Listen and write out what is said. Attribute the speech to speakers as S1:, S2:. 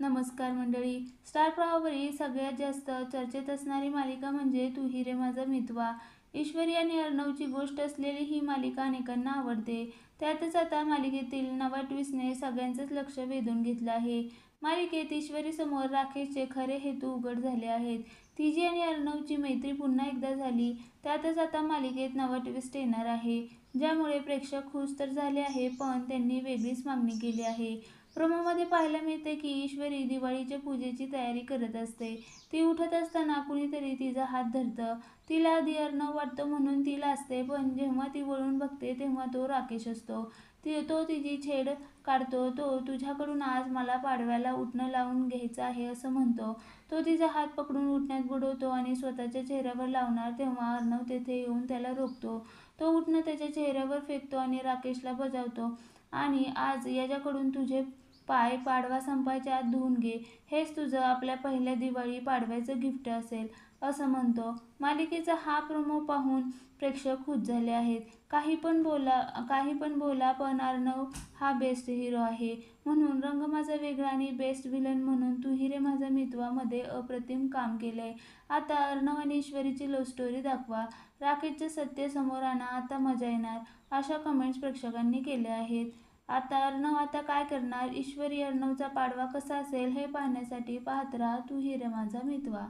S1: नमस्कार मंडळी. स्टार प्रवाहावरील सगळ्यात जास्त चर्चेत असणारी मालिका म्हणजे तू हिरे रे माझा मितवा. ईश्वरी आणि अर्णवची गोष्ट असलेली ही मालिका अनेकांना आवडते. त्यातच आता मालिकेतील नवा ट्विस्टने सगळ्यांचंच लक्ष वेधून घेतलं आहे. मालिकेत ईश्वरीसमोर राकेशचे खरे हेतू उघड झाले आहेत. तिजी आणि अर्णवची मैत्री पुन्हा एकदा झाली. त्यातच आता मालिकेत नवा ट्विस्ट येणार आहे. ज्यामुळे प्रेक्षक खुश तर झाले आहे पण त्यांनी वेगळीच मागणी केली आहे. प्रोमोमध्ये पाहायला मिळते की ईश्वरी दिवाळीच्या पूजेची तयारी करत असते. ती उठत असताना कुणीतरी तिचा हात धरतं. तिला आधी अर्णव वाटतं म्हणून ती लाजते पण जेव्हा ती वळून बघते तेव्हा तो राकेश असतो. ती तो तिची छेड काढतो. तो तुझ्याकडून आज मला पाडव्याला उठणं लावून घ्यायचं आहे असं म्हणतो. तो तिचा हात पकडून उठण्यात बुडवतो आणि स्वतःच्या चेहऱ्यावर लावणार तेव्हा अर्णव तेथे येऊन त्याला रोखतो. तो उठणं त्याच्या चेहऱ्यावर फेकतो आणि राकेशला बजावतो. आणि आज याच्याकडून तुझे पाय पाडवा संपायच्या आत धुवून घे. हेच तुझं आपल्या पहिल्या दिवाळी पाडव्याचं गिफ्ट असेल. असं म्हणतो. मालिकेचा हा प्रोमो पाहून प्रेक्षक खुश झाले आहेत. काही पण बोला काही पण बोला पण अर्णव हा बेस्ट हिरो आहे. म्हणून रंग माझा वेगळा आणि बेस्ट विलन म्हणून तू हिरे माझा मितवामध्ये अप्रतिम काम केलंय. आता अर्णव आणि ईश्वरीची लव्ह स्टोरी दाखवा. राकेशचे सत्य समोर आणा आता मजा येणार. अशा कमेंट्स प्रेक्षकांनी केल्या आहेत. आता अर्णव आता काय करणार? ईश्वरी अर्णवचा पाडवा कसा असेल हे पाहण्यासाठी पाहत राहा. तू हिरे माझा मितवा.